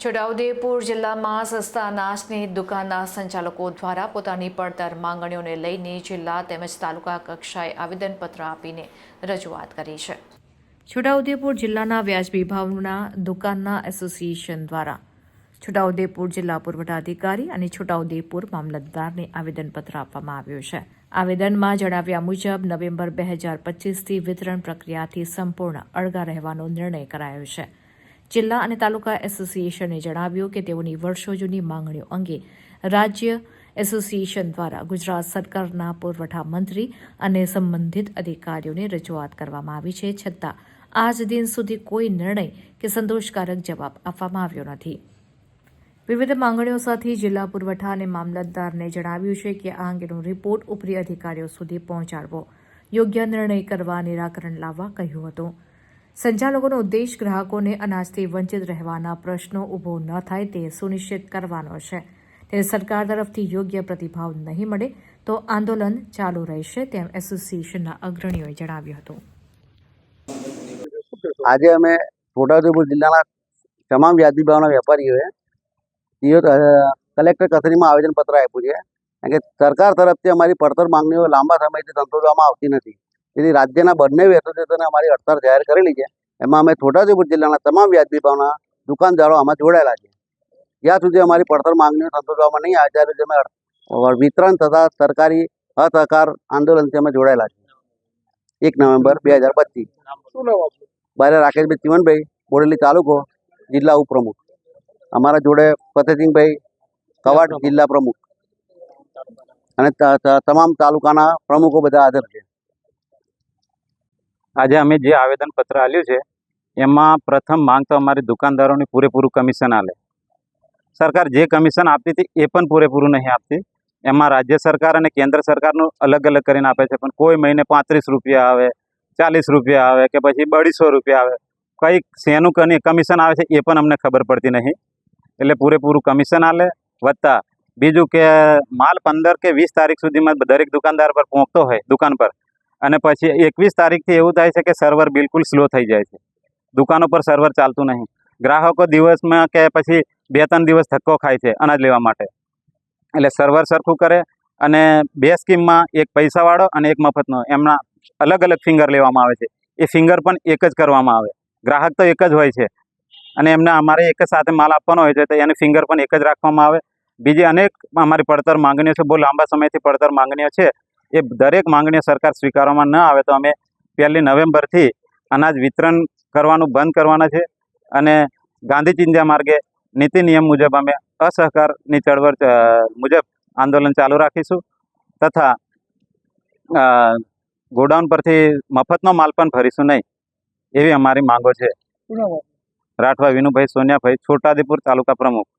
છોટાઉદેપુર જિલ્લામાં સસ્તા અનાજની દુકાનના સંચાલકો દ્વારા પોતાની પડતર માંગણીઓને લઈને જિલ્લા તેમજ તાલુકા કક્ષાએ આવેદનપત્ર આપીને રજૂઆત કરી છે. છોટાઉદેપુર જિલ્લાના વ્યાજબી ભાવના દુકાનના એસોસિએશન દ્વારા છોટાઉદેપુર જિલ્લા પુરવઠા અધિકારી અને છોટાઉદેપુર મામલતદારને આવેદનપત્ર આપવામાં આવ્યું છે. આવેદનમાં જણાવ્યા મુજબ નવેમ્બર બે હજાર પચીસથી વિતરણ પ્રક્રિયાથી સંપૂર્ણ અળગા રહેવાનો નિર્ણય કરાયો છે. જિલ્લા અને તાલુકા એસોસિએશને જણાવ્યું કે તેઓની વર્ષો જૂની માંગણીઓ અંગે રાજ્ય એસોસિએશન દ્વારા ગુજરાત સરકારના પુરવઠા મંત્રી અને સંબંધિત અધિકારીઓને રજૂઆત કરવામાં આવી છે, છતાં આજ દિન સુધી કોઈ નિર્ણય કે સંતોષકારક જવાબ આપવામાં આવ્યો નથી. વિવિધ માંગણીઓ સાથે જિલ્લા પુરવઠા અને મામલતદારને જણાવ્યું છે કે આ અંગેનો રિપોર્ટ ઉપરી અધિકારીઓ સુધી પહોંચાડવો યોગ્ય નિર્ણય કરવા નિરાકરણ લાવવા કહ્યું હતું. સંચાલકોનો ઉદ્દેશ ગ્રાહકોને અનાજથી વંચિત રહેવાના પ્રશ્નો ઊભો ન થાય તે સુનિશ્ચિત કરવાનો છે. ત્યારે સરકાર તરફથી યોગ્ય પ્રતિભાવ નહીં મળે તો આંદોલન ચાલુ રહેશે તેમ એસોસિએશનના અગ્રણીઓએ જણાવ્યું હતું. આજે અમે છોટાઉદેપુર જિલ્લાના તમામ વ્યાજબી ભાવના વેપારીઓએ કલેક્ટર કચેરીમાં આવેદનપત્ર આપ્યું છે. કારણ કે સરકાર તરફથી અમારી પડતર માંગણીઓ લાંબા સમયથી સંતોષવામાં આવતી નથી. તેથી રાજ્યના બંને એસોસિએશને અમારી હડતાળ જાહેર કરેલી છે. એમાં અમે છોટાઉદેપુર જિલ્લાના તમામ વ્યાજબી ભાવના દુકાનદારો આમાં જોડાયેલા છે. જ્યાં સુધી અમારી પડતર માંગણીઓ સંતોષવામાં નહીં આવે ત્યારે અમે વિતરણ તથા સરકારી અસહકાર આંદોલનથી અમે જોડાયેલા છીએ. એક નવેમ્બર બે હજાર પચીસ. બારે રાકેશભાઈ ચીમનભાઈ બોડેલી તાલુકો જિલ્લા ઉપપ્રમુખ. અમારા જોડે ફતેસિંહભાઈ કવાડ જિલ્લા પ્રમુખ. અને તમામ તાલુકાના પ્રમુખો બધા હાજર છે. આજે અમે જે આવેદન પત્ર આપ્યું છે, એમાં પ્રથમ માંગ તો અમારી દુકાનદારોની પૂરેપૂરું કમિશન આલે. સરકાર જે કમિશન આપતી હતી, એ પણ પૂરેપૂરું નહીં આપતી. એમાં રાજ્ય સરકાર અને કેન્દ્ર સરકારનું અલગ અલગ કરીને આપે છે, પણ કોઈ મહિને પાંત્રીસ રૂપિયા આવે, ચાલીસ રૂપિયા આવે કે પછી બળીસો રૂપિયા આવે. કંઈક શેનું કમિશન આવે છે, એ પણ અમને ખબર પડતી નહીં. એટલે પૂરેપૂરું કમિશન આલે, વત્તા બીજું કે માલ પંદર કે વીસ તારીખ સુધીમાં દરેક દુકાનદાર પર પહોંચતો હોય, દુકાન પર અને પછી એકવીસ તારીખથી એવું થાય છે કે સર્વર બિલકુલ સ્લો થઈ જાય છે. દુકાનો પર સર્વર ચાલતું નહીં. ગ્રાહકો દિવસમાં કે પછી બે ત્રણ દિવસ ધક્કો ખાય છે અનાજ લેવા માટે. એટલે સર્વર સરખું કરે અને બે સ્કીમમાં એક પૈસાવાળો અને એક મફતનો. એમના અલગ અલગ ફિંગર લેવામાં આવે છે. એ ફિંગર પણ એક જ કરવામાં આવે. ગ્રાહક તો એક જ હોય છે. અને એમને અમારે એક જ સાથે માલ આપવાનો હોય છે, તો એની ફિંગર પણ એક જ રાખવામાં આવે. બીજી અનેક અમારી પડતર માંગણીઓ છે. બહુ લાંબા સમયથી પડતર માંગણીઓ છે. એ દરેક માંગણીઓ સરકાર સ્વીકારવામાં ન આવે તો અમે પહેલી નવેમ્બરથી અનાજ વિતરણ કરવાનું બંધ કરવાના છે અને ગાંધી ચિંધ્યા માર્ગે નીતિ નિયમ મુજબ અમે અસહકારની ચળવળ મુજબ આંદોલન ચાલુ રાખીશું તથા ગોડાઉન પરથી મફતનો માલ પણ ભરીશું નહીં એવી અમારી માંગો છે. રાઠવા વિનુભાઈ સોનિયાભાઈ છોટાદીપુર તાલુકા પ્રમુખ.